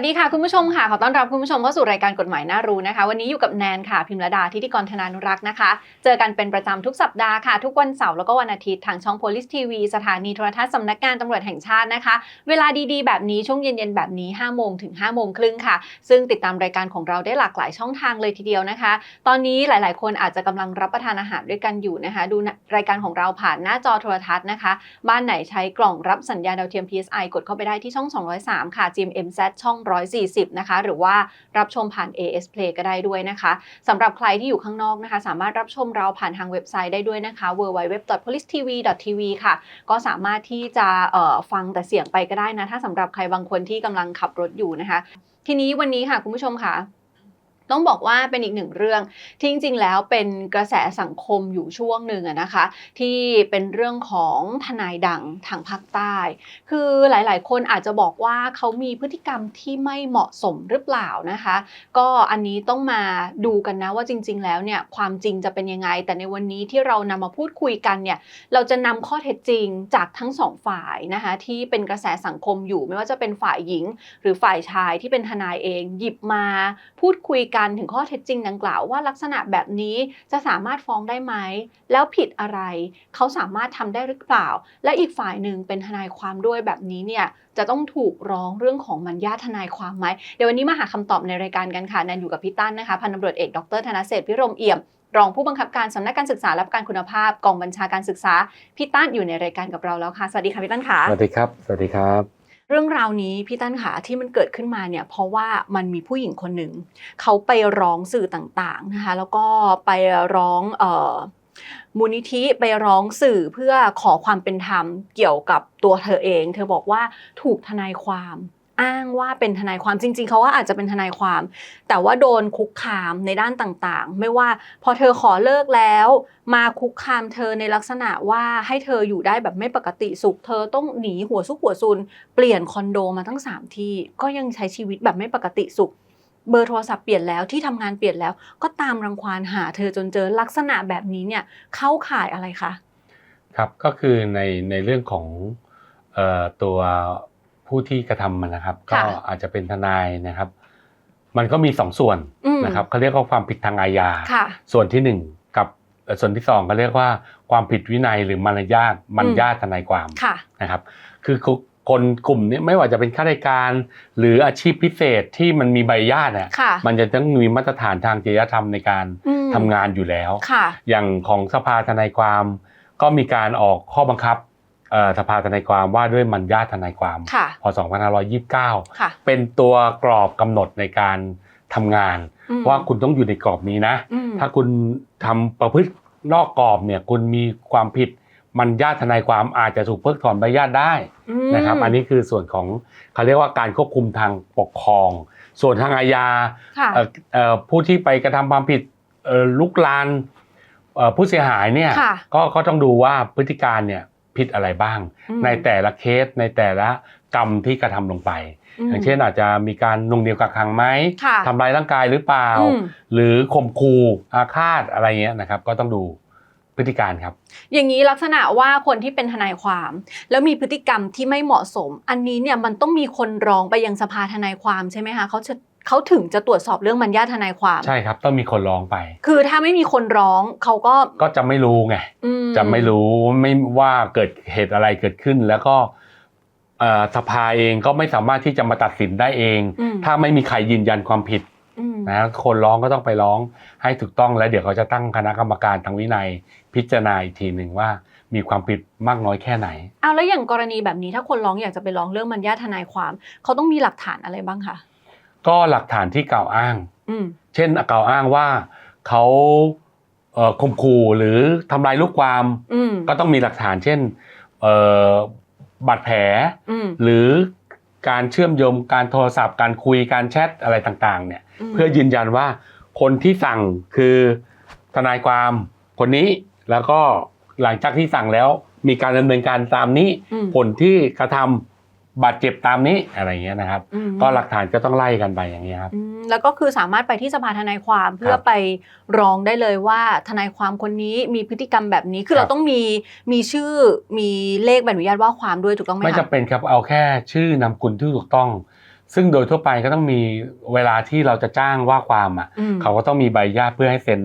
วัสดีค่ะ คุณผู้ชมค่ะ ขอต้อนรับคุณผู้ชมเข้าสู่รายการกฎหมายน่ารู้นะคะ วันนี้อยู่กับแนนค่ะ พิมรดาทิติกรธนานุรักษ์นะคะ เจอกันเป็นประจำทุกสัปดาห์ค่ะ ทุกวันเสาร์แล้วก็วันอาทิตย์ทางช่อง Police TV สถานีโทรทัศน์สำนักงานตำรวจแห่งชาตินะคะ เวลาดีๆ แบบนี้ช่วงเย็นๆ แบบนี้5โมงถึง5โมงครึ่งค่ะ ซึ่งติดตามรายการของเราได้หลากหลายช่องทางเลยทีเดียวนะคะ ตอนนี้หลายๆ คนอาจจะกำลังรับประทานอาหารด้วยกันอยู่นะคะ ดูรายการของเราผ่านหน้าจอโทรทัศน์นะคะ บ้านไหนใช้กล่องรับสัญญาณดาวเทียม PSI กดเข้าไปได้ที่ช่อง 203 ค่ะ GMMZ ช่อง140 นะคะ หรือว่ารับชมผ่าน AS Play ก็ได้ด้วยนะคะสำหรับใครที่อยู่ข้างนอกนะคะ สามารถรับชมเราผ่านทางเว็บไซต์ได้ด้วยนะคะ www.policetv.tv ค่ะ ก็สามารถที่จะฟังแต่เสียงไปก็ได้นะ ถ้าสำหรับใครบางคนที่กำลังขับรถอยู่นะคะ ทีนี้วันนี้ค่ะคุณผู้ชมค่ะ ต้องบอกว่าเป็นอีกหนึ่งเรื่องที่จริงๆแล้วเป็นกระแสสังคมอยู่ช่วงหนึ่งนะคะ ที่เป็นเรื่องของทนายดังทางภาคใต้ คือหลายๆ คนอาจจะบอกว่าเขามีพฤติกรรมที่ไม่เหมาะสมหรือเปล่านะคะ ก็อันนี้ต้องมาดูกันนะว่าจริง ๆ แล้วเนี่ยความจริงจะเป็นยังไง แต่ในวันนี้ที่เรานำมาพูดคุยกันเนี่ยเราจะนำข้อเท็จจริงจากทั้งสองฝ่ายนะคะที่เป็นกระแสสังคมอยู่ไม่ว่าจะเป็นฝ่ายหญิง หรือฝ่ายชายที่เป็นทนายเอง หยิบมาพูดคุยกันถึงข้อเท็จจริงดังกล่าวว่าลักษณะแบบนี้จะสามารถฟ้องได้ไหม แล้วผิดอะไร เขาสามารถทำได้หรือเปล่า และอีกฝ่ายหนึ่งเป็นทนายความด้วยแบบนี้เนี่ยจะต้องถูกร้องเรื่องของมัญญาทนายความไหมเดี๋ยววันนี้มาหาคำตอบในรายการกันค่ะแนนอยู่กับพี่ตั้นนะคะพันตำรวจเอกดรธนเศรษฐพิรมเอี่ยมรองผู้บังคับการสำนักการศึกษาและกันคุณภาพกองบัญชาการศึกษาพี่ตั้นอยู่ในรายการกับเราแล้วค่ะ สวัสดีค่ะพี่ตั้นค่ะ สวัสดีครับ สวัสดีครับ เรื่องราวนี้พี่ตั้นค่ะที่มันเกิดขึ้นมาเนี่ยเพราะว่ามันมีผู้หญิงคนหนึ่งเขาไปร้องสื่อต่างๆนะคะแล้วก็ไปร้องเอ่อมูลนิธิไปร้องสื่อเพื่อขอความเป็นธรรมเกี่ยวกับตัวเธอเอง เธอบอกว่าถูกทนายความ อ้างว่าเป็นทนายความจริง ๆเขาว่าอาจจะเป็นทนายความ แต่ว่าโดนคุกคามในด้านต่างๆ ไม่ว่าพอเธอขอเลิกแล้ว มาคุกคามเธอในลักษณะว่าให้เธออยู่ได้แบบไม่ปกติสุข เธอต้องหนีหัวซุกหัวซุน เปลี่ยนคอนโดมาทั้ง 3 ที่ ก็ยังใช้ชีวิตแบบไม่ปกติสุขเบอร์โทรศัพท์เปลี่ยนแล้วที่ทำงานเปลี่ยนแล้ว ก็ตามรังควานหาเธอจนเจอลักษณะแบบนี้เนี่ยเข้าข่ายอะไรคะครับก็คือในในเรื่องของออตัว ผู้ที่กระทำมันนะครับ ก็อาจจะเป็นทนายนะครับ มันก็มีสองส่วนอืมนะครับเขาเรียกว่าความผิดทางอาญา ค่ะ ส่วนที่หนึ่งกับเอ่อส่วนที่สองก็เรียกว่าความผิดวินัยหรือมารยาทมารยาททนายความค่ะ นะครับ คือคนกลุ่มนี้ไม่ว่าจะเป็นข้าราชการ หรืออาชีพพิเศษที่มันมีใบญาติเนี่ยค่ะมันจะต้องมีมาตรฐานทางจริยธรรมในการอืมทำงานอยู่แล้ว ค่ะ อย่างของสภาทนายความก็มีการออกข้อบังคับเอ่อ สภาทนายความว่าด้วยมัญญาทนายความค่ะพศ2529ค่ะเป็นตัวกรอบกำหนดในการทำงานอืมว่าคุณต้องอยู่ในกรอบนี้นะอืมถ้าคุณทำประพฤตินอกกรอบเนี่ยคุณมีความผิดมัญญาทนายความอาจจะถูกเพิกถอนใบญาตได้มนะครับ อันนี้คือส่วนของเขาเรียกว่าการควบคุมทางปกครอง ส่วนทางอาญาค่ะเอ่อเอ่อผู้ที่ไปกระทำความผิดเอ่อลุกลานเอ่อผู้เสียหายเนี่ยค่ะก็ก็ต้องดูว่าพฤติการเนี่ย ผิดอะไรบ้างอืมในแต่ละเคสในแต่ละกรรมที่กระทำลงไปมอย่างเช่นอาจจะมีการนวงเหนียวกักขังไหมค่ะทำร้ายร่างกายหรือเปล่าอืมหรือข่มขู่อาฆาตอะไรเงี้ยนะครับ ก็ต้องดูพฤติการครับ อย่างนี้ลักษณะว่าคนที่เป็นทนายความ แล้วมีพฤติกรรมที่ไม่เหมาะสม อันนี้เนี่ยมันต้องมีคนร้องไปยังสภาทนายความใช่ไหมคะเขาจะ เขาถึงจะตรวจสอบเรื่องมัญญาทนายความ ใช่ครับ ต้องมีคนร้องไป คือถ้าไม่มีคนร้องเขาก็ก็จะไม่รู้ไงอืจะไม่รู้ไม่ว่าเกิดเหตุอะไรเกิดขึ้น แล้วก็เอ่อสภาเองก็ไม่สามารถที่จะมาตัดสินได้เองอืมถ้าไม่มีใครยืนยันความผิดอืมนะคนร้องก็ต้องไปร้องให้ถูกต้องแล้วเดี๋ยวเขาจะตั้งคณะกรรมการทางวินัยพิจารณาอีกทีหนึ่งว่ามีความผิดมากน้อยแค่ไหนเอาแล้วอย่างกรณีแบบนี้ถ้าคนร้องอยากจะไปร้องเรื่องมัญญาทนายความ เขาต้องมีหลักฐานอะไรบ้างคะ ก็หลักฐานที่กล่าวอ้างอืมเช่นกล่าวอ้างว่าเขาเอ่อข่มขู่หรือทำลายลูกความอืมก็ต้องมีหลักฐาน เช่นเอ่อบาดแผลอืมหรือการเชื่อมโยงการโทรศัพท์ การคุยการแชทอะไรต่างๆ เนี่ยมเพื่อยืนยันว่าคนที่สั่งคือทนายความคนนี้แล้วก็หลังจากที่สั่งแล้วมีการดำเนินการตามนี้อืมผลที่กระทำ บาดเจ็บตามนี้อะไรอย่างเงี้ยนะครับ อืมก็หลักฐานก็ต้องไล่กันไปอย่างเงี้ยครับ อืมแล้วก็คือสามารถไปที่สภาทนายความเพื่อครับไปร้องได้เลยว่าทนายความคนนี้มีพฤติกรรมแบบนี้คือครับเราต้องมีมีชื่อมีเลขใบอนุญาตว่าความด้วยถูกต้องไหมไม่คะจำเป็นครับเอาแค่ชื่อนามกุลที่ถูกต้อง ซึ่งโดยทั่วไปก็ต้องมีเวลาที่เราจะจ้างว่าความอะอืมเขาก็ต้องมีใบญาติเพื่อให้เซ็น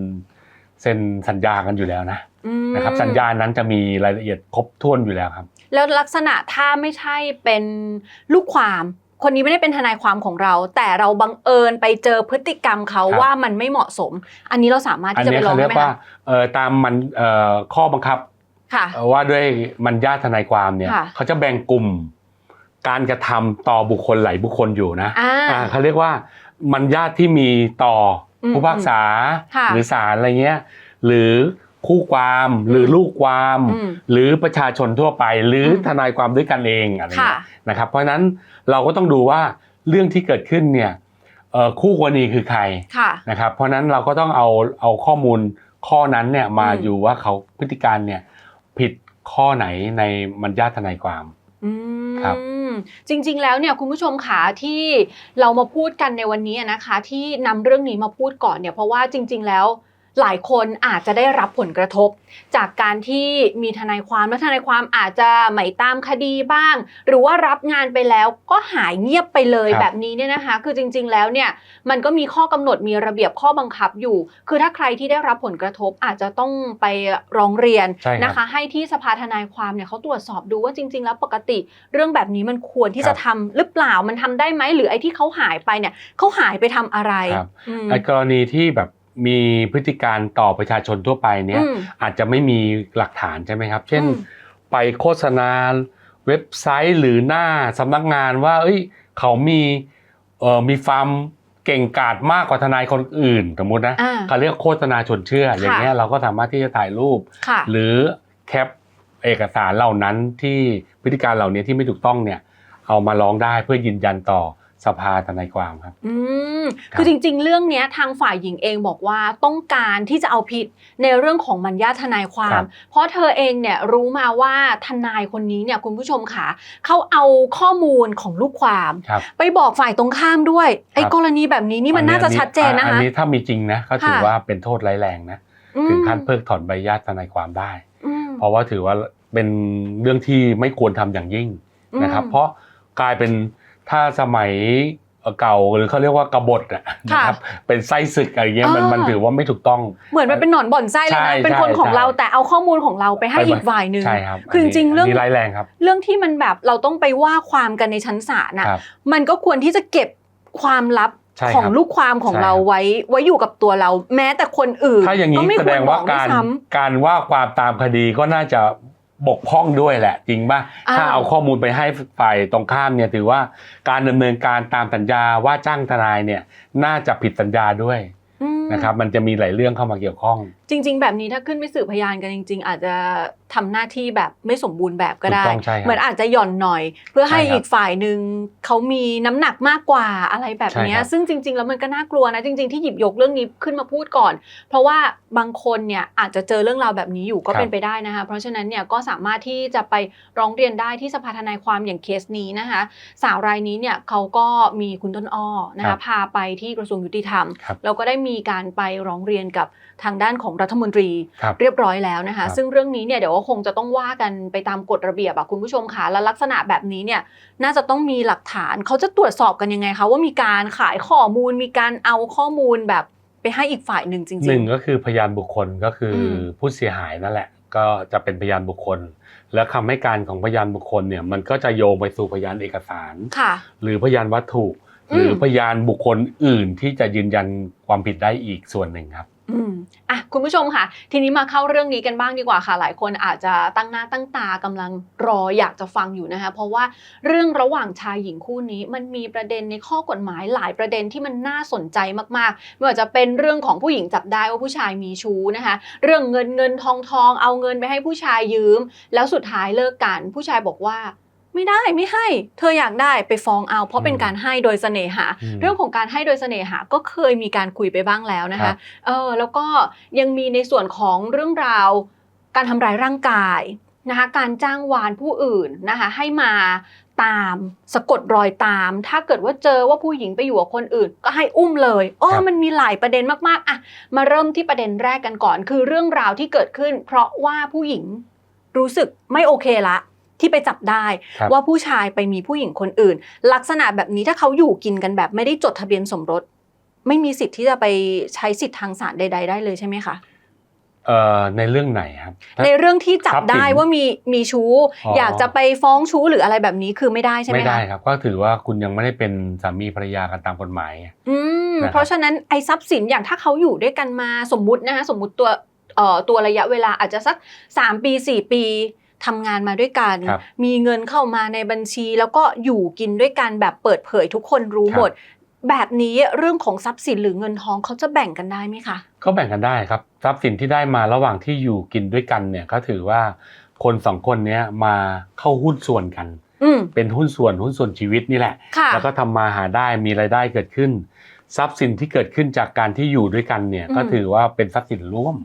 เซ็นสัญญากันอยู่แล้วนะอืมนะครับสัญญานั้นจะมีรายละเอียดครบถ้วนอยู่แล้วครับ แล้วลักษณะถ้าไม่ใช่เป็นลูกความคนนี้ไม่ได้เป็นทนายความของเรา แต่เราบังเอิญไปเจอพฤติกรรมเขาครับว่ามันไม่เหมาะสม อันนี้เราสามารถอันที่จะไปนี้ร้อเขางเรีได้ยกไหมว่าคะเอ่อตามมันเอ่อข้อบังคับค่ะเอ่อว่าด้วยมันญาติทนายความเนี่ยค่ะเขาจะแบ่งกลุ่มการกระทำต่อบุคคลหลายบุคคลอยู่นะอ่าอ่าเขาเรียกว่ามันญาติที่มีต่ออมผู้พิพากษาค่ะหรือศาลอะไรเงี้ยหรือ คู่ความหรือลูกความอืมหรือประชาชนทั่วไป หรืออมทนายความด้วยกันเองอะไรค่ะเงี้ยนะครับ เพราะฉะนั้นเราก็ต้องดูว่าเรื่องที่เกิดขึ้นเนี่ยเอ่อคู่กรณีคือใครค่ะนะครับ เพราะฉะนั้นเราก็ต้องเอาเอาข้อมูลข้อนั้นเนี่ยมาอืมอยู่ว่าเขาพฤติการเนี่ยผิดข้อไหนในมันญาติทนายความอืมครับจริง ๆ แล้วเนี่ยคุณผู้ชมขาที่เรามาพูดกันในวันนี้นะคะ ที่นำเรื่องนี้มาพูดก่อนเนี่ยเพราะว่าจริง ๆ แล้ว หลายคนอาจจะได้รับผลกระทบ จากการที่มีทนายความและทนายความอาจจะไม่ตามคดีบ้าง หรือว่ารับงานไปแล้วก็หายเงียบไปเลยครับ แบบนี้เนี่ยนะคะ คือจริง ๆ แล้วเนี่ยมันก็มีข้อกำหนดมีระเบียบข้อบังคับอยู่ คือถ้าใครที่ได้รับผลกระทบอาจจะต้องไปร้องเรียนใช่ครับนะคะ ให้ที่สภาทนายความเนี่ยเขาตรวจสอบดูว่าจริง ๆ แล้วปกติ เรื่องแบบนี้มันควรที่ครัจะบทำหรือเปล่ามันทำได้ไหมหรือไอ้ที่เขาหายไปเนี่ยเขาหายไปทำอะไรครับ อืมในกรณีที่แบบ มีพฤติการต่อประชาชนทั่วไปเนี่ยอืมอาจจะไม่มีหลักฐานใช่ไหมครับ เช่นอืมไปโฆษณาเว็บไซต์หรือหน้าสำนักงานว่า เอ้ย เขามีเอ่อมีฟาร์มเก่งกาจมากกว่าทนายคนอื่น สมมตินะอ่าเขาเรียกโฆษณาชวนเชื่อ อย่างเงี้ยเราก็สามารถที่จะถ่ายรูปค่ะหรือแคปเอกสารเหล่านั้นที่พฤติการเหล่านี้ที่ไม่ถูกต้องเนี่ยเอามาร้องได้เพื่อยืนยันต่อ สภาทนายความครับ อืมครับคือจริง ๆ เรื่องเนี้ยทางฝ่ายหญิงเองบอกว่าต้องการที่จะเอาผิดในเรื่องของมัญญาทนายควาครัมบเพราะเธอเองเนี่ยรู้มาว่าทนายคนนี้เนี่ยคุณผู้ชมค่ะเขาเอาข้อมูลของลูกความครับไปบอกฝ่ายตรงข้ามด้วยไอ้ครับกรณีแบบนี้นี่มันน่าจะชัดเจนนะอัคะนี้ถ้ามีจริงนะก็ถือค่ะว่าเป็นโทษร้ายแรงนะอืมถึงขั้นเพิกถอนใบญาติทนายความได้อืมเพราะว่าถือว่าเป็นเรื่องที่ไม่ควรทำอย่างยิ่งนะครับอืมเพราะกลายเป็น ถ้าสมัยเก่าหรือเขาเรียกว่ากบฏอะนะครับเป็นไส้ศึกอะไรเงี้ยมันอ่ามัมันถือว่าไม่ถูกต้อง เหมือนมันเป็นหนอนบ่อนไส้เลยใช่นะเป็นคนใช่ของเราใช่แต่เอาข้อมูลของเราไปให้ไปอีกฝ่ายหนึ่งใช่ครับคือจริงๆนนี้เรื่องนนี้ร้ายแรงครับ เรื่องที่มันแบบเราต้องไปว่าความกันในชั้นศาลน่ะครับมันก็ควรที่จะเก็บความลับใช่ครับของลูกความของใช่เราครับไว้ไว้อยู่กับตัวเรา แม้แต่คนอื่นถ้าอย่างก็นี้ไม่แสควดรงบว่าอกด้วยการซ้การว่าความตามคดีก็น่าจะ บกพร่องด้วยแหละ จริงป่ะอ่าถ้าเอาข้อมูลไปให้ฝ่ายตรงข้ามเนี่ยถือว่าการดำเนินการตามสัญญาว่าจ้างทนายเนี่ยน่าจะผิดสัญญาด้วยำอืม นะครับมันจะมีหลายเรื่องเข้ามาเกี่ยวข้อง จริง ๆ แบบนี้ถ้าขึ้นไปสืบพยานกันจริง ๆ อาจจะทำหน้าที่แบบไม่สมบูรณ์แบบก็ได้ถูกต้องใช่ครับเหมือนอาจจะหย่อนหน่อย เพื่อให้ใช่ครับอีกฝ่ายหนึ่งเขามีน้ำหนักมากกว่าอะไรแบบเนี้ยใช่ครับซึ่งจริง ๆ แล้วมันก็น่ากลัวนะจริง ๆที่หยิบยกเรื่องนี้ขึ้นมาพูดก่อน เพราะว่าบางคนเนี่ยอาจจะเจอเรื่องราวแบบนี้อยู่ก็ครับเป็นไปได้นะคะเพราะฉะนั้นเนี่ยก็สามารถที่จะไปร้องเรียนได้ที่สภาทนายความอย่างเคสนี้นะคะสาวรายนี้เนี่ยเขาก็มีคุณต้นอ้อนะครัคะบพาไปที่กระทรวงยุติธรรมครับแล้วก็ได้มีการไปร้องเรียนกับทางด้านของรัฐมนตรีครับเรียบร้อยแล้วนะคะครับซึ่งเรื่องนี้เนี่ยเดี๋ยวก็คงจะต้องว่ากันไปตามกฎระเบียบอะคุณผู้ชมค่ะและลักษณะแบบนี้เนี่ยน่าจะต้องมีหลักฐานเขาจะตรวจสอบกันยังไงคะว่ามีการขายข้อมูล มีการเอาข้อมูลแบบไปให้อีกฝ่ายหนึ่งจริงๆหนึ่งก็คือพยานบุคคลก็คืออมผู้เสียหายนั่นแหละ ก็จะเป็นพยานบุคคล และคำให้การของพยานบุคคลเนี่ยมันก็จะโยงไปสู่พยานเอกสารค่ะหรือพยานวัตถุอืม หรือพยานบุคคลอื่นที่จะยืนยันความผิดได้อีกส่วนหนึ่งครับอืมอะคุณผู้ชมค่ะ ทีนี้มาเข้าเรื่องนี้กันบ้างดีกว่าค่ะ หลายคนอาจจะตั้งหน้าตั้งตากำลังรออยากจะฟังอยู่นะคะ เพราะว่าเรื่องระหว่างชายหญิงคู่นี้ มันมีประเด็นในข้อกฎหมายหลายประเด็นที่มันน่าสนใจมากๆไม่ว่าจะเป็นเรื่องของผู้หญิงจับได้ว่าผู้ชายมีชู้นะคะ เรื่องเงินเงินทองทองเอาเงินไปให้ผู้ชายยืม แล้วสุดท้ายเลิกกัน ผู้ชายบอกว่า ไม่ได้ไม่ให้ เธออยากได้ไปฟ้องเอา เพราะเป็นอืมการให้โดยเสน่หาอืมเรื่องของการให้โดยเสน่หาก็เคยมีการคุยไปบ้างแล้วนะครัคะบเออแล้วก็ยังมีในส่วนของเรื่องราว การทำร้ายร่างกายนะคะการจ้างวานผู้อื่นนะคะให้มาตามสะกดรอยตาม ถ้าเกิดว่าเจอว่าผู้หญิงไปอยู่กับคนอื่น ก็ให้อุ้มเลยเออมันมีหลายประเด็นมากๆอะมาเริ่มที่ประเด็นแรกกันก่อน คือเรื่องราวที่เกิดขึ้น เพราะว่าผู้หญิงรู้สึกไม่โอเคละ ที่ไปจับได้ ครับ ว่าผู้ชายไปมีผู้หญิงคนอื่น ลักษณะแบบนี้ถ้าเขาอยู่กินกันแบบไม่ได้จดทะเบียนสมรส ไม่มีสิทธิ์ที่จะไปใช้สิทธิ์ทางศาลใด ๆ ได้เลยใช่ไหมคะ เอ่อในเรื่องไหนครับในเรื่องที่จับทรัพย์สินได้ว่ามีมีชู้ อ๋ออ อยากจะไปฟ้องชู้หรืออะไรแบบนี้คือไม่ได้ใช่ไหมไม่ได้คะครับ ก็ถือว่าคุณยังไม่ได้เป็นสามีภรรยากันตามกฎหมาย อืมนะครับ เพราะฉะนั้นไอ้ทรัพย์สินอย่างถ้าเขาอยู่ด้วยกันมาสมมุตินะคะสมมุติตัวเอ่อตัวระยะเวลาอาจจะสัก 3 ปี 4 ปี ทำงานมาด้วยกันครับมีเงินเข้ามาในบัญชี แล้วก็อยู่กินด้วยกันแบบเปิดเผยทุกคนรู้ครับหมด แบบนี้เรื่องของทรัพย์สินหรือเงินทองเขาจะแบ่งกันได้ไหมคะก็แบ่งกันได้ครับทรัพย์สินที่ได้มาระหว่างที่อยู่กินด้วยกันเนี่ยก็ถือว่าคนสองคนเนี้ยมาเข้าหุ้นส่วนกันอืมเป็นหุ้นส่วนหุ้นส่วนชีวิตนี่แหละค่ะแล้วก็ทำมาหาได้มีรายได้เกิดขึ้น ทรัพย์สินที่เกิดขึ้นจากการที่อยู่ด้วยกันเนี่ยอืมก็ถือว่าเป็นทรัพย์สินร่วม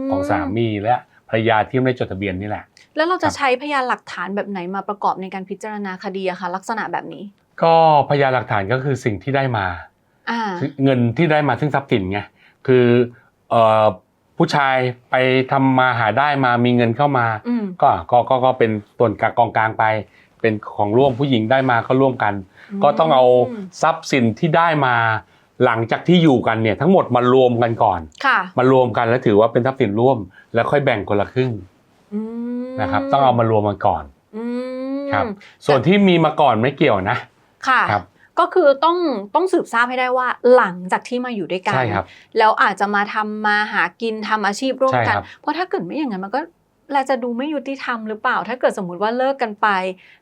มของสามีและภรรยาที่ไม่ได้จดทะเบียนนี่แหละ แล้วเราจะครับใช้พยานหลักฐานแบบไหนมาประกอบในการพิจารณาคดีอะคะลักษณะแบบนี้ ก็พยานหลักฐานก็คือสิ่งที่ได้มาอ่าเงินที่ได้มาซึ่งทรัพย์สินไงคือเอ่อผู้ชายไปทำมาหาได้มามีเงินเข้ามาอืมก็ก็ก็ก็เป็นส่วนกลางกองกลางไป เป็นของร่วมผู้หญิงได้มาก็ร่วมกัน ก็ต้องเอาทรัพย์สินที่ได้มาหลังจากที่อยู่กันเนี่ยทั้งหมดมารวมกันก่อนค่ะมารวมกันแล้วถือว่าเป็นทรัพย์สินร่วม แล้วค่อยแบ่งคนละครึ่งอืม นะครับต้องเอามารวมกันก่อนอืมครับ ส่วนที่มีมาก่อนไม่เกี่ยวนะ ค่ะครับก็คือต้องต้องสืบทราบให้ได้ว่าหลังจากที่มาอยู่ด้วยกันใช่ครับแล้วอาจจะมาทำมาหากินทำอาชีพร่วมใช่กันครับเพราะถ้าเกิดไม่อย่างนั้นมันก็เราจะดูไม่ยุติธรรมหรือเปล่า ถ้าเกิดสมมุติว่าเลิกกันไป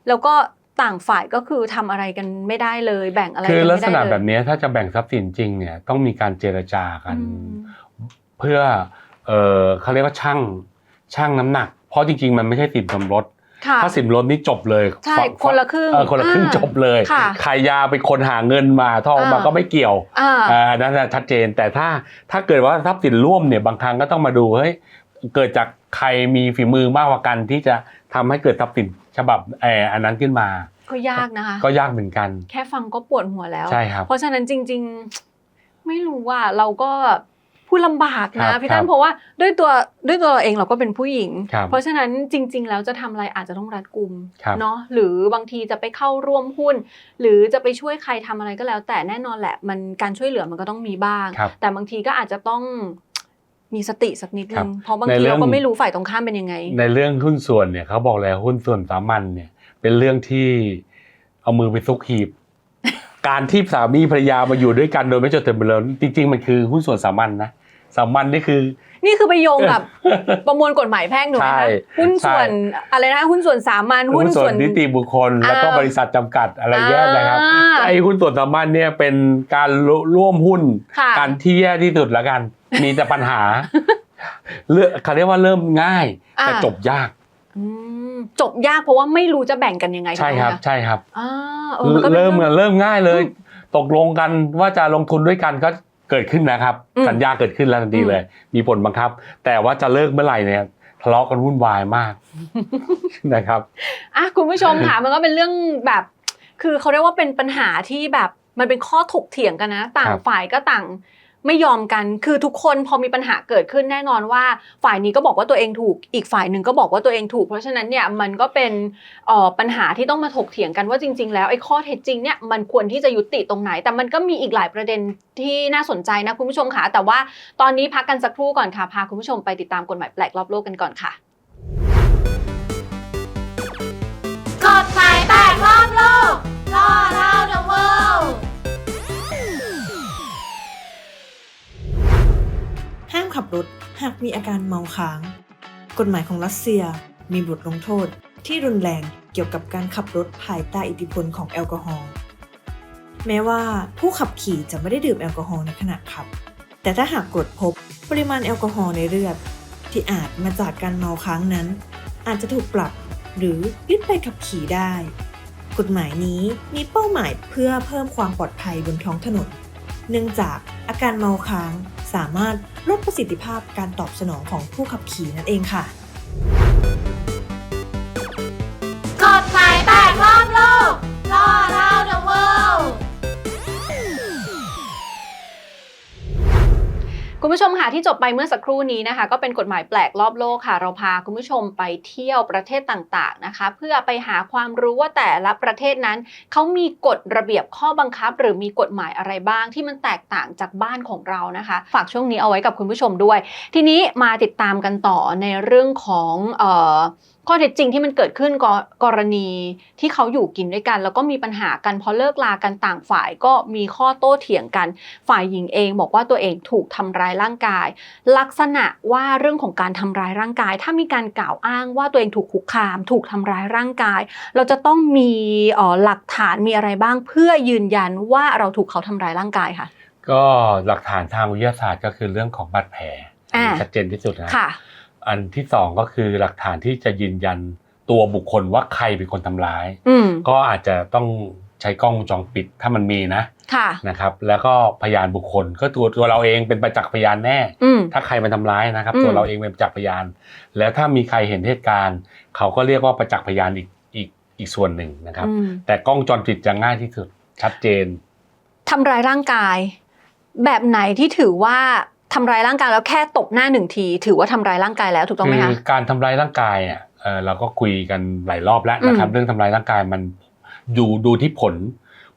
แล้วก็ต่างฝ่ายก็คือทำอะไรกันไม่ได้เลย แบ่งอะไรคือกันลักไม่ษได้ณะเลยแบบนี้ถ้าจะแบ่งทรัพย์สินจริงเนี่ยต้องมีการเจรจากันอืมเพื่อเออเขาเรียกว่าช่างช่างน้ำหนัก เพราะจริง ๆ มันไม่ใช่สินสมรสค่ะถ้าสินสมรสนี่จบเลยใช่ฝั่งคนละครึ่งเออคนละครึ่งอ่าจบเลยค่ะใครยาเป็นคนหาเงินมาทองมาอ่าก็ไม่เกี่ยวอ่าอ่านั่นนะชัดเจนแต่ถ้าถ้าเกิดว่าทรัพย์สินร่วมเนี่ยบางครั้งก็ต้องมาดูเฮ้ยเกิดจากใครมีฝีมือมากกว่ากันที่จะทำให้เกิดทรัพย์สินฉบับเอออันนั้นขึ้นมา ก็ยากนะคะ ก็ยากเหมือนกัน แค่ฟังก็ปวดหัวแล้วใช่ครับเพราะฉะนั้นจริง ๆ ไม่รู้ว่าเราก็ พูดลำบากครันะบพี่ตั้ครันบเพราะว่าด้วยตัวด้วยตัวเราเองเราก็เป็นผู้หญิงครับเพราะฉะนั้นจริง ๆ แล้วจะทำอะไรอาจจะต้องรัดกุมครับเนาะหรือบางทีจะไปเข้าร่วมหุ้น หรือจะไปช่วยใครทำอะไรก็แล้ว แต่แน่นอนแหละมันการช่วยเหลือมันก็ต้องมีบ้างครับแต่บางทีก็อาจจะต้องมีสติสักนิดครันึบงเพราะบางในทีเรื่เราองก็ไม่รู้ฝ่ายตรงข้ามเป็นยังไง ในเรื่องหุ้นส่วนเนี่ยเขาบอกแล้วหุ้นส่วนสามัญเนี่ยเป็นเรื่องที่เอามือไปซุกหีบการที่สามีภรรยามาอยู่ด้วยกันโดยไม่จดทะเบียนจริง ๆ มันคือหุ้นส่วนสามัญนะ สามัญนี่คือ นี่คือไปโยงกับประมวลกฎหมายแพ่งถูกไหมใช่คะหุ้นส่วนอะไรนะหุ้นส่วนสามัญหุ้หุ้นนส่ส่ววนนนิติบุคคล แล้วก็อ่าบริษัทจำกัดอะไรเงี้ยนะครับอ่าไอ้หุ้นส่วนสามัญเนี่ยเป็นการร่วมหุ้นค่ะการที่แย่ที่สุดแล้วกัน มีแต่ปัญหาเรื่องเขาเรียกว่าเริ่มง่ายแต่อ่าจบยากอืมจบยากเพราะว่าไม่รู้จะแบ่งกันยังไง ใช่ครับถูกไหมะใช่ครับอ่าเออมันก็เป็นเริ่มองเริ่มง่ายเลยอืมตกลงกันว่าจะลงทุนด้วยกันก็ เกิดขึ้นนะครับ อืม สัญญาเกิดขึ้นแล้วทันทีอืมเลย มีผลบังคับ แต่ว่าจะเลิกเมื่อไหร่เนี่ยทะเลาะกันวุ่นวายมาก นะครับ อะคุณผู้ชมค่ะ มันก็เป็นเรื่องแบบ คือเขาเรียกว่าเป็นปัญหาที่แบบมันเป็นข้อถกเถียงกันนะ ต่างครับ ฝ่ายก็ต่าง ไม่ยอมกัน คือทุกคนพอมีปัญหาเกิดขึ้นแน่นอนว่า ฝ่ายนี้ก็บอกว่าตัวเองถูก อีกฝ่ายหนึ่งก็บอกว่าตัวเองถูก เพราะฉะนั้นเนี่ยมันก็เป็นออปัญหาที่ต้องมาถกเถียงกันว่าจริง ๆ แล้วไอ้ข้อเท็จจริงเนี่ยมันควรที่จะยุติตรงไหน แต่มันก็มีอีกหลายประเด็นที่น่าสนใจนะคุณผู้ชมค่ะ แต่ว่าตอนนี้พักกันสักครู่ก่อนค่ะ พาคุณผู้ชมไปติดตามกฎหมายแปลกรอบโลกกันก่อนค่ะกฎหมายแปลกรอบโลกล่อ ห้ามขับรถหากมีอาการเมาค้าง กฎหมายของรัสเซียมีบทลงโทษที่รุนแรงเกี่ยวกับการขับรถภายใต้อิทธิพลของแอลกอฮอล์ แม้ว่าผู้ขับขี่จะไม่ได้ดื่มแอลกอฮอล์ในขณะขับ แต่ถ้าหากตรวจพบปริมาณแอลกอฮอล์ในเลือดที่อาจมาจากการเมาค้างนั้น อาจจะถูกปรับหรือยึดใบขับขี่ได้ กฎหมายนี้มีเป้าหมายเพื่อเพิ่มความปลอดภัยบนท้องถนน เนื่องจากอาการเมาค้างสามารถลดประสิทธิภาพการตอบสนองของผู้ขับขี่นั่นเองค่ะกฎหมายแปลกรอบโลก คุณผู้ชมค่ะที่จบไปเมื่อสักครู่นี้นะคะ ก็เป็นกฎหมายแปลกรอบโลกค่ะ เราพาคุณผู้ชมไปเที่ยวประเทศต่างๆนะคะ เพื่อไปหาความรู้ว่าแต่ละประเทศนั้นเขามีกฎระเบียบข้อบังคับ หรือมีกฎหมายอะไรบ้าง ที่มันแตกต่างจากบ้านของเรานะคะ ฝากช่วงนี้เอาไว้กับคุณผู้ชมด้วย ทีนี้มาติดตามกันต่อในเรื่องของออ ข้อเท็จจริงที่มันเกิดขึ้นกกรณีที่เขาอยู่กินด้วยกัน แล้วก็มีปัญหากันพอเลิกลากันต่างฝ่ายก็มีข้อโต้เถียงกัน ฝ่ายหญิงเองบอกว่าตัวเองถูกทำร้ายร่างกาย ลักษณะว่าเรื่องของการทำร้ายร่างกาย ถ้ามีการกล่าวอ้างว่าตัวเองถูกคุกคาม ถูกทำร้ายร่างกาย เราจะต้องมีเอ่อหลักฐานมีอะไรบ้าง เพื่อยืนยันว่าเราถูกเขาทำร้ายร่างกายค่ะ ก็หลักฐานทางวิทยาศาสตร์ก็คือเรื่องของบาดแผลอ่าชัดเจนที่สุดนะค่ะ อันที่สองก็คือหลักฐานที่จะยืนยันตัวบุคคลว่าใครเป็นคนทำร้ายอืมก็อาจจะต้องใช้กล้องวงจรปิดถ้ามันมีนะค่ะนะครับ แล้วก็พยานบุคคล ก็ตัวตัวเราเองเป็นประจักษ์พยานแน่อืมถ้าใครมาทำร้ายนะครับอืมตัวเราเองเป็นประจักษ์พยาน แล้วถ้ามีใครเห็นเหตุการณ์ เขาก็เรียกว่าประจักษ์พยานอีกอีกอีกส่วนหนึ่งนะครับอืมแต่กล้องวงจรปิดจะง่ายที่สุดชัดเจนทำร้ายร่างกาย แบบไหนที่ถือว่า ทำร้ายร่างกายแล้วแค่ตบหน้าหนึ่งที ถือว่าทำร้ายร่างกายแล้วถูกต้องไหมคืคะการทำร้ายร่างกายอะเอ่อเราก็คุยกันหลายรอบแล้วนะครับอืมเรื่องทำร้ายร่างกายมันดูดูที่ผล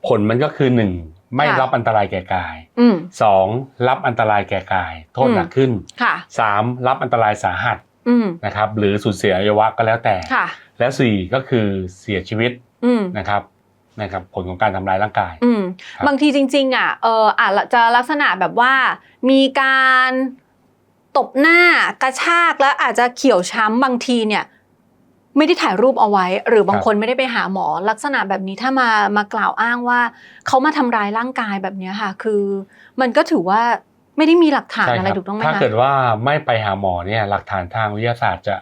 ผลมันก็คือหนึ่งไม่ค่ะรับอันตรายแก่กายอืมสองรับอันตรายแก่กาย โทษอืมหนักขึ้นค่ะสามรับอันตรายสาหัสอืมนะครับ หรือสูญเสียอวัยวะก็แล้วแต่ค่ะและสี่ก็คือเสียชีวิตอืมนะครับ นะครับผลของการทำร้ายร่างกาย อืมครับบางทีจริง ๆ อะเอออาจจะลักษณะแบบว่า มีการตบหน้ากระชากแล้วอาจจะเขียวช้ำบางทีเนี่ย ไม่ได้ถ่ายรูปเอาไว้ หรือบางคนไม่ได้ไปหาหมอ ลักษณะแบบนี้ถ้ามามากล่าวอ้างว่าเขามาทำร้ายร่างกายแบบเนี้ยค่ะ คือ มันก็ถือว่าไม่ได้มีหลักฐานใช่อะไรครับถูกต้องไหมถ้าคะเกิดว่าไม่ไปหาหมอเนี่ยหลักฐานทางวิทยาศาสตร์จะ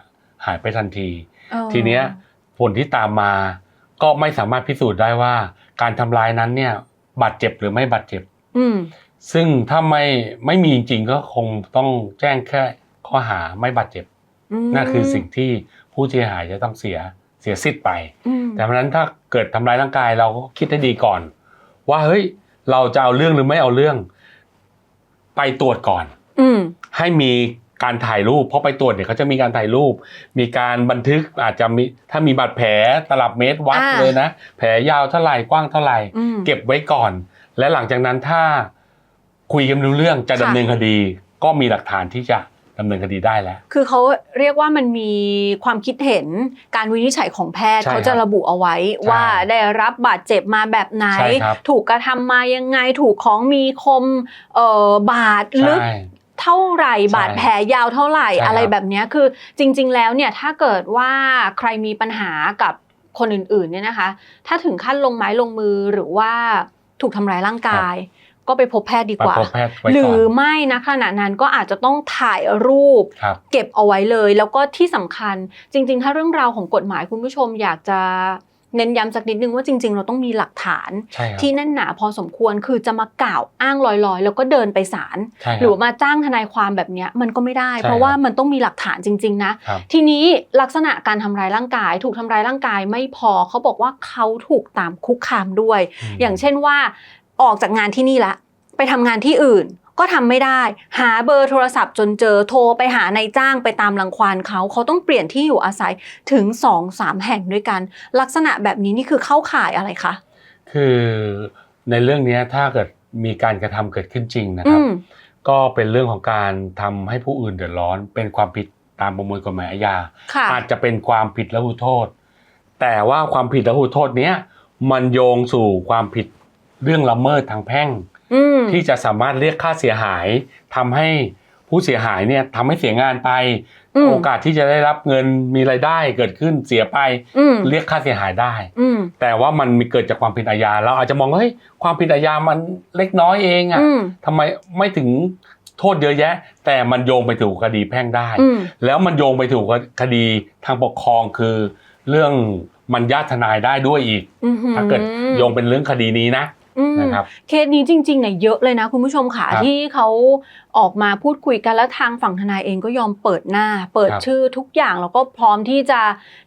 หายไปทันที เออ ทีเนี้ยผลที่ตามมา ก็ไม่สามารถพิสูจน์ได้ว่าการทำร้ายนั้นเนี่ยบาดเจ็บหรือไม่บาดเจ็บ อืม ซึ่งถ้าไม่ไม่มีจริงๆก็คงต้องแจ้งแค่ข้อหาไม่บาดเจ็บ มนั่นคือสิ่งที่ผู้เสียหายจะต้องเสียเสียสิทธิ์ไป อืมแต่เพราะฉะนั้นถ้าเกิดทำร้ายร่างกายเราก็คิดให้ดีก่อน ว่าเฮ้ยเราจะเอาเรื่องหรือไม่เอาเรื่อง ไปตรวจก่อน อืม ให้มี การถ่ายรูปเพราะไปตรวจเนี่ยเขาจะมีการถ่ายรูป มีการบันทึกอาจจะมีถ้ามีบาดแผลตลับเมตรวัดอ่าเลยนะ แผลยาวเท่าไหร่กว้างเท่าไหร่ อืมเก็บไว้ก่อน และหลังจากนั้นถ้าคุยกันรู้เรื่องจะค่ะดำเนินคดี ก็มีหลักฐานที่จะดำเนินคดีได้แล้ว คือเขาเรียกว่ามันมีความคิดเห็นการวินิจฉัยของแพทย์ใช่เขาจะระบุเอาไว้ใช่ว่าได้รับบาดเจ็บมาแบบไหน ใช่ครับ ถูกกระทำมายังไงถูกของมีคมเอ่อบาดลึก ใช่ เท่าไหร่ใช่บาดแผลยาวเท่าไหร่ใช่ครับอะไรแบบเนี้ยคือจริง ๆ แล้วเนี่ยถ้าเกิดว่าใครมีปัญหากับคนอื่นๆเนี่ยนะคะ ถ้าถึงขั้นลงไม้ลงมือหรือว่าถูกทำร้ายร่างกาย ก็ไปพบแพทย์ดีไปกว่าพบแพทย์ไว้หรืก่ออนไม่นะขณะนั้นก็อาจจะต้องถ่ายรูปครับเก็บเอาไว้เลย แล้วก็ที่สำคัญจริง ๆ ถ้าเรื่องราวของกฎหมายคุณผู้ชมอยากจะ เน้นย้ำสักนิดนึงว่าจริง ๆ เราต้องมีหลักฐาน ใช่ครับ ที่แน่นหนาพอสมควรคือจะมากล่าวอ้างลอยๆ แล้วก็เดินไปศาลใช่คหรืรัอบมาจ้างทนายความแบบเนี้ยมันก็ไม่ได้ ใช่เพราะว่ามันต้องมีหลักฐานจริง ๆ นะ ครับ ทีนี้ลักษณะการทำร้ายร่างกาย ถูกทำร้ายร่างกายไม่พอเขาบอกว่าเขาถูกตามคุกคามด้วย ม อย่างเช่นว่าออกจากงานที่นี่ละ ไปทำงานที่อื่น ก็ทำไม่ได้ หาเบอร์โทรศัพท์จนเจอโทรไปหานายจ้างไปตามรังควานเขา เขาต้องเปลี่ยนที่อยู่อาศัยถึง2อสามแห่งด้วยกัน ลักษณะแบบนี้นี่คือเข้าข่ายอะไรคะคือในเรื่องเนี้ยถ้าเกิดมีการกระทำเกิดขึ้นจริงนะคอืรับมก็เป็นเรื่องของการทำให้ผู้อื่นเดือดร้อน เป็นความผิดตามประมวลกฎหมายอาญาค่ะอาจจะเป็นความผิดและหูโทษ แต่ว่าความผิดและหูโทษเนี้ยมันโยงสู่ความผิดเรื่องละเมิดทางแพ่งอืม ที่จะสามารถเรียกค่าเสียหายทำให้ผู้เสียหายเนี่ยทำให้เสียงานไปอืมโอกาสที่จะได้รับเงินมีรายได้เกิดขึ้นเสียไปอืมเรียกค่าเสียหายได้อืมแต่ว่ามันมีเกิดจากความผิดอาญาเราอาจจะมองว่าเฮ้ยความผิดอาญามันเล็กน้อยเองอะอืมทำไมไม่ถึงโทษเยอะแยะ แต่มันโยงไปถูกคดีแพ่งได้อืมแล้วมันโยงไปถูกคดีทางปกครองคือ เรื่องมันญาติทนายได้ด้วยอีกอืมถ้าเกิดโยงเป็นเรื่องคดีนี้นะอืม นะครับเคสนี้จริงๆเนี่ยเยอะเลยนะ คุณผู้ชมค่ะครับที่เขาออกมาพูดคุยกันแล้วทางฝั่งทนายเองก็ยอมเปิดหน้า เปิดครับชื่อทุกอย่างแล้วก็พร้อมที่จะ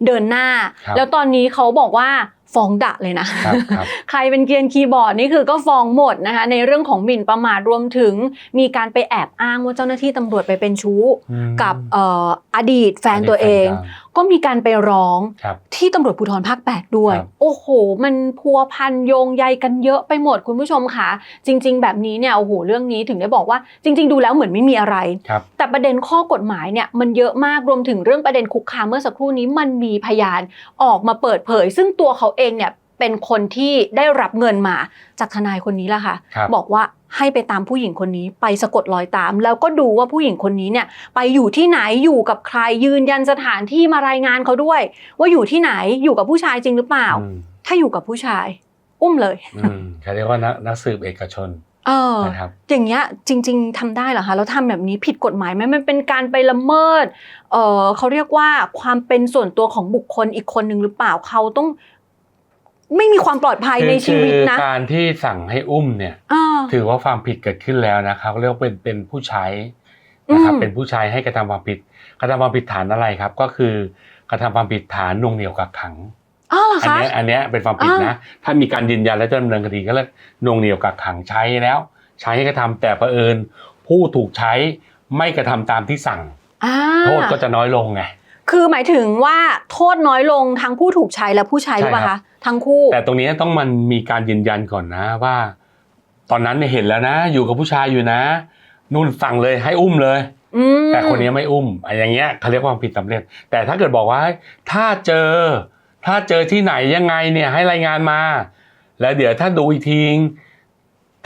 เดินหน้าครับแล้วตอนนี้เขาบอกว่าฟ้องดะเลยนะครับครับใครเป็นเกรียนคีย์บอร์ดนี่คือก็ฟ้องหมดนะคะในเรื่องของหมิ่นประมาทรวมถึงมีการไปแอบอ้างว่าเจ้าหน้าที่ตำรวจไปเป็นชู้อืมกับเอ่ออดีตแฟนตัวเอง ก็มีการไปร้องครับที่ตำรวจภูธรภาค 8 ด้วย ครับ โอ้โห มันพัวพันโยงใยกันเยอะไปหมดคุณผู้ชมค่ะ จริง ๆ แบบนี้เนี่ยโอ้โหเรื่องนี้ถึงได้บอกว่า จริง ๆ ดูแล้วเหมือนไม่มีอะไร ครับ แต่ประเด็นข้อกฎหมายเนี่ยมันเยอะมากรวมถึงเรื่องประเด็นคุกคามเมื่อสักครู่นี้มันมีพยานออกมาเปิดเผย ซึ่งตัวเขาเองเนี่ย เป็นคนที่ได้รับเงินมาจากทนายคนนี้ละค่ะครับ บอกว่าให้ไปตามผู้หญิงคนนี้ไปสะกดรอยตาม แล้วก็ดูว่าผู้หญิงคนนี้เนี่ยไปอยู่ที่ไหนอยู่กับใครยืนยันสถานที่มารายงานเขาด้วย ว่าอยู่ที่ไหนอยู่กับผู้ชายจริงหรือเปล่า อืมถ้าอยู่กับผู้ชาย อุ้มเลยอืมเขาเรียกว่านักนักสืบเอกชนเออ นะครับ อย่างเงี้ยจริง ๆทำได้เหรอคะแล้วทำแบบนี้ผิดกฎหมายไหมมันเป็นการไปละเมิดเออเขาเรียกว่าความเป็นส่วนตัวของบุคคลอีกคนหนึ่งหรือเปล่าเขาต้อง ไม่มีความปลอดภัยคือในชีวิตนะคือการที่สั่งให้อุ้มเนี่ยอ่าถือว่าความผิดเกิดขึ้นแล้วนะครับเรียกว่าเป็นเป็นผู้ใช้นะครับอืมเป็นผู้ใช้ให้กระทำความผิด กระทำความผิดฐานอะไรครับ ก็คือกระทำความผิดฐานหน่วงเหนี่ยวกักขังอ้าวเหรออันคะเนี้ยอันเนี้ยเป็นความผิดนะ ถ้ามีการยืนยันและจะดำเนินคดีก็เรียกหน่วงเหนี่ยวกักขังใช้แล้ว ใช้ให้กระทำแต่เผอิญผู้ถูกใช้ไม่กระทำตามที่สั่งอ่าโทษก็จะน้อยลงไง คือหมายถึงว่าโทษน้อยลงทั้งผู้ถูกใช้และผู้ใช้หรือเปล่าใช่ครัคะบทั้งคู่ แต่ตรงนี้ต้องมันมีการยืนยันก่อนนะว่า ตอนนั้นเนี่ยเห็นแล้วนะ อยู่กับผู้ชายอยู่นะนู่นสั่งเลยให้อุ้มเลยอืมแต่คนนี้ไม่อุ้มอะไรอย่างเงี้ยเขาเรียกว่าความผิดสำเร็จ แต่ถ้าเกิดบอกว่าถ้าเจอ ถ้าเจอที่ไหนยังไงเนี่ยให้รายงานมา แล้วเดี๋ยวถ้าดูอีกที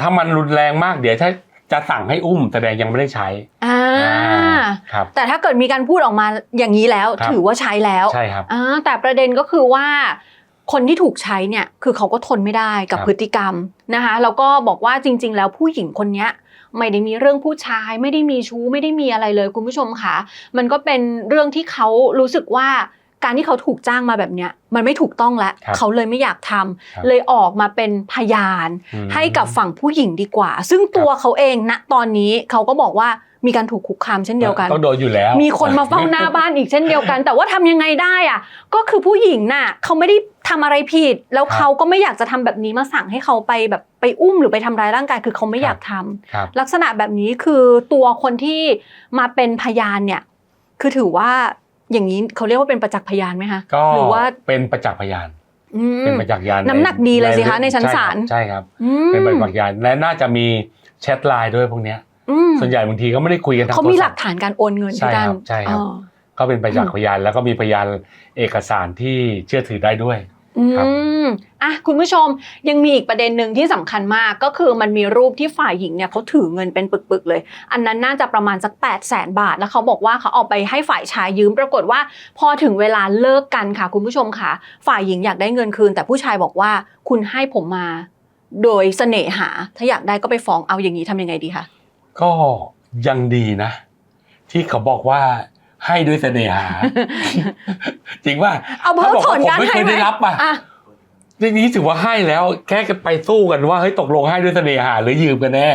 ถ้ามันรุนแรงมากเดี๋ยวถ้าจะสั่งให้อุ้มแสดงยังไม่ได้ใช้อ่าอ่า ครับ แต่ถ้าเกิดมีการพูดออกมาอย่างนี้แล้ว ครับ ถือว่าใช้แล้วใช่ครับ อ่าแต่ประเด็นก็คือว่า คนที่ถูกใช้เนี่ยคือเขาก็ทนไม่ได้กับครับ พฤติกรรมนะคะแล้วก็บอกว่าจริง ๆ แล้วผู้หญิงคนเนี้ยไม่ได้มีเรื่องผู้ชาย ไม่ได้มีชู้ไม่ได้มีอะไรเลยคุณผู้ชมค่ะ มันก็เป็นเรื่องที่เขารู้สึกว่าการที่เขาถูกจ้างมาแบบเนี้ยมันไม่ถูกต้องแล้วครับเขาเลยไม่อยากทำครับ เลยออกมาเป็นพยาน อืม ให้กับฝั่งผู้หญิงดีกว่า ซึ่งตัวเขาเองณตอนนี้เขาก็บอกว่า มีการถูกคุกคามเช่นเดียวกันต้องโดนอยู่แล้ว มีคนมาเฝ้าหน้าบ้านอีกเช่นเดียวกัน แต่ว่าทำยังไงได้อะก็คือผู้หญิงน่ะเขาไม่ได้ทำอะไรผิด แล้วครับเขาก็ไม่อยากจะทำแบบนี้มาสั่งให้เขาไปแบบไปอุ้มหรือไปทำร้ายร่างกายคือเขาไม่อยากทำครับลักษณะแบบนี้คือตัวคนที่มาเป็นพยานเนี่ย คือถือว่าอย่างนี้เขาเรียกว่าเป็นประจักษ์พยานไหมคะก็หรือว่าเป็นประจักษ์พยานอืมเป็นประจักษ์พยานน้ำหนักดีเลยสิคะในชั้นศาลใช่ครับอืใช่ครับมเป็นประจักษ์พยานและน่าจะมีแชทไลน์ด้วยพวกเนี้ยอืม ส่วนใหญ่บางทีก็ไม่ได้คุยกันทางเขามีโทรหศัลัพกท์ฐานการโอนเงินใช่ที่คการัรบใช่ครับอ๋อก็เป็นประจักษ์พยานแล้วก็มีพยานเอกสารที่เชื่อถือได้ด้วยอืครับมอะคุณผู้ชมยังมีอีกประเด็นหนึ่งที่สำคัญมากก็คือมันมีรูปที่ฝ่ายหญิงเนี่ยเขาถือเงินเป็นปึกๆเลย อันนั้นน่าจะประมาณสัก8 0 0แสนบาท แล้วเขาบอกว่าเขาเอาไปให้ฝ่ายชายยืม ปรากฏว่าพอถึงเวลาเลิกกันค่ะ คุณผู้ชมค่ะ ฝ่ายหญิงอยากได้เงินคืน แต่ผู้ชายบอกว่าคุณให้ผมมา โดยเสน่หา ถ้าอยากได้ก็ไปฟ้องเอาอย่างนี้ทำยังไงดีคะ ก็ยังดีนะ ที่เขาบอกว่าให้ด้วยเสน่หา จริงว่าเอาเพิ่ถ้ามบอกถอว่านผมการไม่ให้เคยไหมได้รับอะอะทีนี้ถือว่าให้แล้วแค่ไปสู้กันว่าเฮ้ยตกลงให้ด้วยเสน่หาหรือยืมกันแน่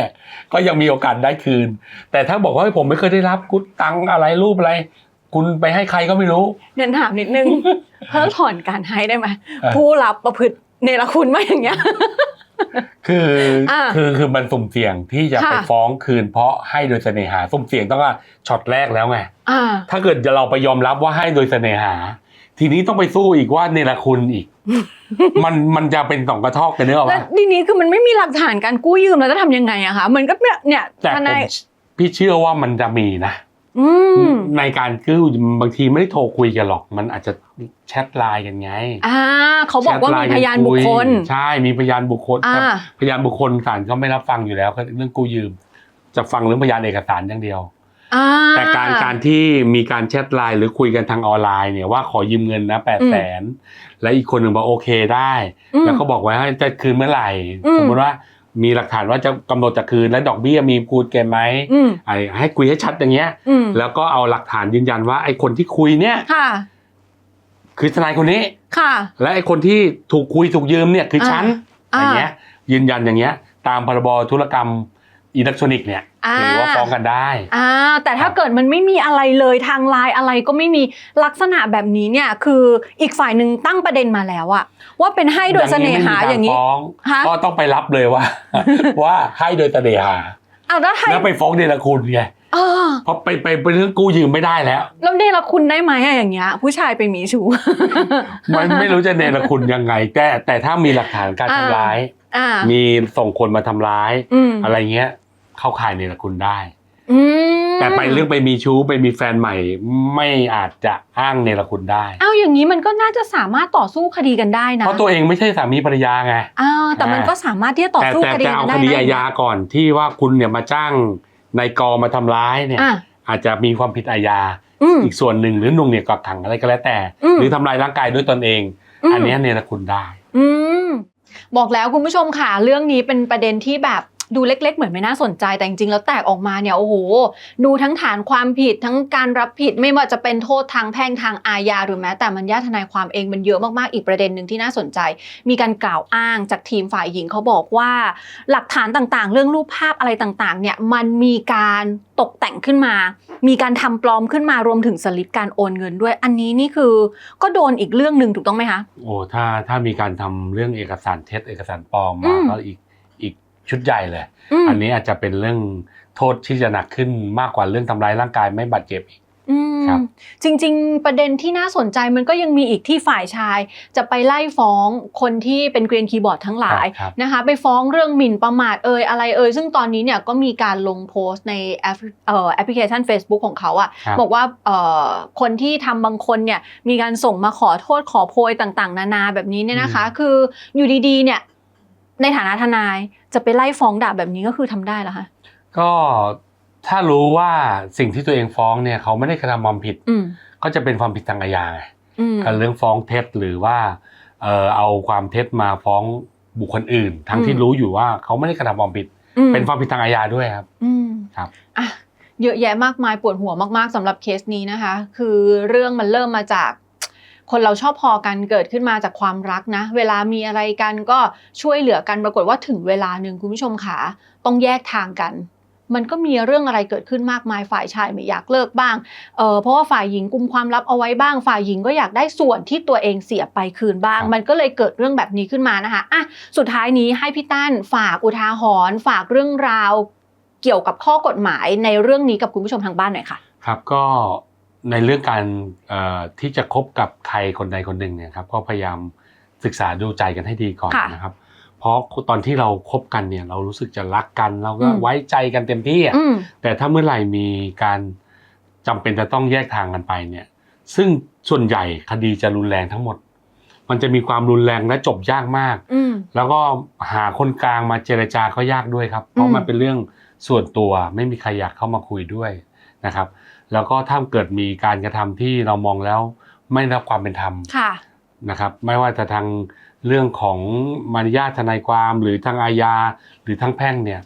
ก็ยังมีโอกาสได้คืน แต่ถ้าบอกว่าเฮ้ยผมไม่เคยได้รับกุตังอะไรรูปอะไร คุณไปให้ใครก็ไม่รู้เนียนถามนิดนึง เพิ่มถอนการให้ได้ไหมอะผู้รับประพฤติเนรคุณมาอย่างเงี้ย คืออาคือคือมันสุ่มเสี่ยงที่จะค่ะไปฟ้องคืนเพราะให้โดยเสน่หาสุ่มเสี่ยงต้องว่าช็อตแรกแล้วไงอ่าถ้าเกิดเราไปยอมรับว่าให้โดยเสน่หา ทีนี้ต้องไปสู้อีกว่าเนรคุณอีก มันมันจะเป็นสองกระทอกกันเนื้อแล้วว่าทีนี้คือมันไม่มีหลักฐานการกู้ยืมแล้วจะทำยังไงอะคะมันก็เนี่ยเนี่ยแต่ทผมนายพี่เชื่อว่ามันจะมีนะ อืมในการกู้บางทีไม่ได้โทรคุยกันหรอก มันอาจจะแชทไลน์กันไง อ่า เขาบอกว่าแชทไลมีน์พยานบุคคลยใช่ มีพยานบุคคลอ่าแต่พยานบุคคลศาลก็ไม่รับฟังอยู่แล้วก็เรื่องกู้ยืม จะฟังเรื่องพยานเอกสารอย่างเดียวอ่าแต่การการที่มีการแชทไลน์หรือคุยกันทางออนไลน์เนี่ยว่าขอยืมเงินนะแปดแสนและอีกคนหนึ่งบอกโอเคได้อืมแล้วก็บอกไว้ให้จะคืนเมื่อไหร่อืมสมมติว่า มีหลักฐานว่าจะกำหนดจะคืนและดอกเบี้ยมีคูณเกณฑ์ไหมอืมไอ้ให้คุยให้ชัดอย่างเงี้ยอืมแล้วก็เอาหลักฐานยืนยันว่าไอ้คนที่คุยเนี่ยค่ะ คือทนายคนนี้ค่ะ และไอ้คนที่ถูกคุยถูกยืมเนี่ยคือฉันอ่าอย่างเงี้ย ยืนยันอย่างเงี้ย ตามพรบธุรกรรมอิเล็กทรอนิกส์เนี่ยอ่าถือว่าฟ้องกันได้อ่าแต่ถ้าครับเกิดมันไม่มีอะไรเลยทางไลน์อะไรก็ไม่มีลักษณะแบบนี้เนี่ย คืออีกฝ่ายหนึ่งตั้งประเด็นมาแล้วอะ ว่าเป็นให้โดยเสน่หาอย่างนี้นี้ฟ้องฮะก็ต้องไปรับเลยว่า ว่าให้โดยเสน่หาเอาแล้วไทยแล้วไปฟ้องเดลคุณไงเออเพราะไปไปเป็นเรื่องกู้ยืมไม่ได้แล้วแล้วเดละคุณได้ไหมอะอย่างเงี้ย ผู้ชายไปมีชู้มันไม่รู้จะเนรคุณยังไง แต่แต่ถ้ามีหลักฐานการอ่าทำร้ายอ่ามีส่งคนมาทำร้ายอืมอะไรเงี้ย เข้าข่ายเนรคุณได้อืม แต่ไปเรื่องไปมีชู้ไปมีแฟนใหม่ ไม่อาจจะอ้างเนรคุณได้เอาอย่างนี้มันก็น่าจะสามารถต่อสู้คดีกันได้นะเพราะตัวเองไม่ใช่สามีภรรยาไงอ่าแต่มันก็สามารถที่จะต่อแต่สู้แต่คดีจะกัเอานได้คดีนะอาญาก่อนที่ว่าคุณเนี่ยมาจ้างนายกอมาทำร้ายเนี่ยอะอาจจะมีความผิดอาญาอืมอีกส่วนหนึ่งหรือหนุ่งเหนี่ยวกักขังอะไรก็แล้วแต่อืมหรือทำลายร่างกายด้วยตนเองอืมอันเนี้ยเนรคุณได้อืมบอกแล้วคุณผู้ชมค่ะเรื่องนี้เป็นประเด็นที่แบบ ดูเล็ก ๆ เหมือนไม่น่าสนใจแต่จริงๆแล้วแตกออกมาเนี่ยโอ้โห ดูทั้งฐานความผิดทั้งการรับผิดไม่ว่าจะเป็นโทษทางแพ่งทางอาญาหรือแม้แต่มันญาทนายความเองมันเยอะมากๆอีกประเด็นหนึ่งที่น่าสนใจ มีการกล่าวอ้างจากทีมฝ่ายหญิงเขาบอกว่า หลักฐานต่างๆ เรื่องรูปภาพอะไรต่างๆ เนี่ยมันมีการตกแต่งขึ้นมา มีการทำปลอมขึ้นมารวมถึงสลิปการโอนเงินด้วย อันนี้นี่คือก็โดนอีกเรื่องหนึ่งถูกต้องไหมคะโอ้ถ้าถ้ามีการทำเรื่องเอกสารเท็จเอกสารปลอมมาก็อีก ชุดใหญ่เลยมอันนี้อาจจะเป็นเรื่องโทษที่จะหนักขึ้นมากกว่าเรื่องทำร้ายร่างกายไม่บาดเจ็บอีกอืมครับจริง ๆ ประเด็นที่น่าสนใจมันก็ยังมีอีกที่ฝ่ายชาย จะไปไล่ฟ้องคนที่เป็นเกรียนคีย์บอร์ดทั้งหลายครับนะคะไปฟ้องเรื่องหมิ่นประมาทเอ่ยอะไรเอ่ยซึ่งตอนนี้เนี่ยก็มีการลงโพสต์ในแอปเอ่อแอปพลิเคชัน Facebook ของเขาอะครับบอกว่าเอ่อคนที่ทำบางคนเนี่ยมีการส่งมาขอโทษขอโพยต่างๆ นานาแบบนี้เนี่ยนะคะ คืออยู่ดีๆเนี่ย ในฐานะทนายจะไปไล่ฟ้องด่าแบบนี้ก็คือทำได้เหรอคะก็ถ้ารู้ว่าสิ่งที่ตัวเองฟ้องเนี่ยเขาไม่ได้กระทำความผิดอืมก็จะเป็นความผิดทางอาญาไงอืมการเรื่องฟ้องเท็จหรือว่าเอ่อเอาความเท็จมาฟ้องบุคคลอื่น ทั้งที่อืมรู้อยู่ว่าเขาไม่ได้กระทำความผิดอืมเป็นความผิดทางอาญาด้วยครับอืมครับอะเยอะแยะมากมายปวดหัวมากๆสำหรับเคสนี้นะคะ คือเรื่องมันเริ่มมาจาก คนเราชอบพอกันเกิดขึ้นมาจากความรักนะ เวลามีอะไรกันก็ช่วยเหลือกันปรากฏว่าถึงเวลาหนึ่งคุณผู้ชมขาต้องแยกทางกันมันก็มีเรื่องอะไรเกิดขึ้นมากมายฝ่ายชายไม่อยากเลิกบ้าง เออเพราะว่าฝ่ายหญิงกุมความลับเอาไว้บ้าง ฝ่ายหญิงก็อยากได้ส่วนที่ตัวเองเสียไปคืนบ้างครับมันก็เลยเกิดเรื่องแบบนี้ขึ้นมานะคะอะสุดท้ายนี้ให้พี่ตั้นฝากอุทาหรณ์ฝากเรื่องราว เกี่ยวกับข้อกฎหมายในเรื่องนี้กับคุณผู้ชมทางบ้านหน่อยค่ะ ครับก็ ในเรื่องการเอ่อที่จะคบกับใครคนใดคนหนึ่งเนี่ยครับก็พยายามศึกษาดูใจกันให้ดีก่อนค่ะนะครับ เพราะตอนที่เราคบกันเนี่ยเรารู้สึกจะรักกัน เราก็อืมไว้ใจกันเต็มที่อะอืมแต่ถ้าเมื่อไหร่มีการจำเป็นจะต้องแยกทางกันไปเนี่ย ซึ่งส่วนใหญ่คดีจะรุนแรงทั้งหมด มันจะมีความรุนแรงและจบยากมากอืมแล้วก็หาคนกลางมาเจรจาก็ยากด้วยครับ เพราะอืมมันเป็นเรื่องส่วนตัวไม่มีใครอยากเข้ามาคุยด้วยนะครับ แล้วก็ถ้าเกิดมีการกระทำที่เรามองแล้วไม่ได้รับความเป็นธรรมค่ะนะครับ ไม่ว่าจะทางเรื่องของมารยาททนายความหรือทางอาญาหรือทางแพ่งเนี่ย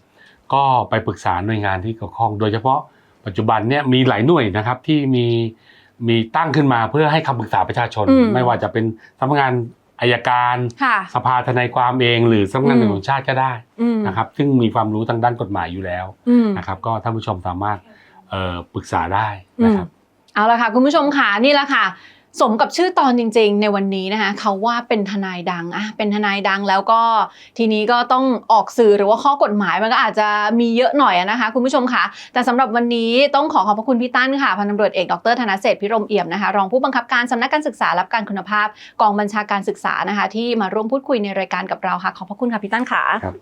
ก็ไปปรึกษาหน่วยงานที่เกี่ยวข้อง โดยเฉพาะปัจจุบันเนี่ยมีหลายหน่วยนะครับที่มีมีตั้งขึ้นมาเพื่อให้คำปรึกษาประชาชนอืมไม่ว่าจะเป็นสำนักงานอายการค่ะสภาทนายความเอง หรือสำนักงานอืตำมรวจแห่งชาติก็ได้อืมนะครับ ซึ่งมีความรู้ทางด้านกฎหมายอยู่แล้วอืมนะครับ ก็ท่านผู้ชมสามารถเอ่อ ปรึกษาได้นะครับเอาละค่ะคุณผู้ชมค่ะนี่แหละค่ะ สมกับชื่อตอนจริง ๆ ในวันนี้นะคะเขาว่าเป็นทนายดังอะเป็นทนายดังแล้วก็ทีนี้ก็ต้องออกสื่อหรือว่าข้อกฎหมายมันก็อาจจะมีเยอะหน่อยอะนะคะ คุณผู้ชมค่ะ แต่สำหรับวันนี้ต้องขอขอบพระคุณพี่ตั้นค่ะพันตำรวจเอกดรธนเศรษฐ์พิรมเอี่ยมนะคะรองผู้บังคับการสำนักการศึกษาและการคุณภาพ กองบัญชาการศึกษานะคะ ที่มาร่วมพูดคุยในรายการกับเราค่ะ ขอบพระคุณค่ะพี่ตั้นค่ะครับ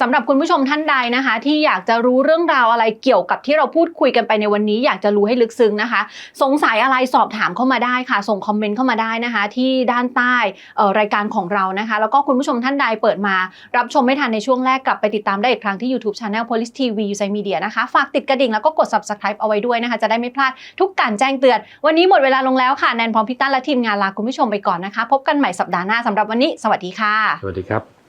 สำหรับคุณผู้ชมท่านใดนะคะ ที่อยากจะรู้เรื่องราวอะไรเกี่ยวกับที่เราพูดคุยกันไปในวันนี้ อยากจะรู้ให้ลึกซึ้งนะคะ สงสัยอะไรสอบถามเข้ามาได้ค่ะ ส่งคอมเมนต์เข้ามาได้นะคะ ที่ด้านใต้รายการของเรานะคะ แล้วก็คุณผู้ชมท่านใดเปิดมา รับชมไม่ทันในช่วงแรกกลับไปติดตามได้อีกครั้งที่ YouTube Channel Police TV USIMEDIA นะคะฝากติดกระดิ่งแล้วก็กด Subscribe เอาไว้ด้วยนะคะ จะได้ไม่พลาดทุกการแจ้งเตือน วันนี้หมดเวลาลงแล้วค่ะแนนพร้อมพิต้าและทีมงานลาคุณผู้ชมไปก่อนนะคะ พบกันใหม่สัปดาห์หน้าสำหรับวันนี้ สวัสดีค่ะ สวัสดีครับ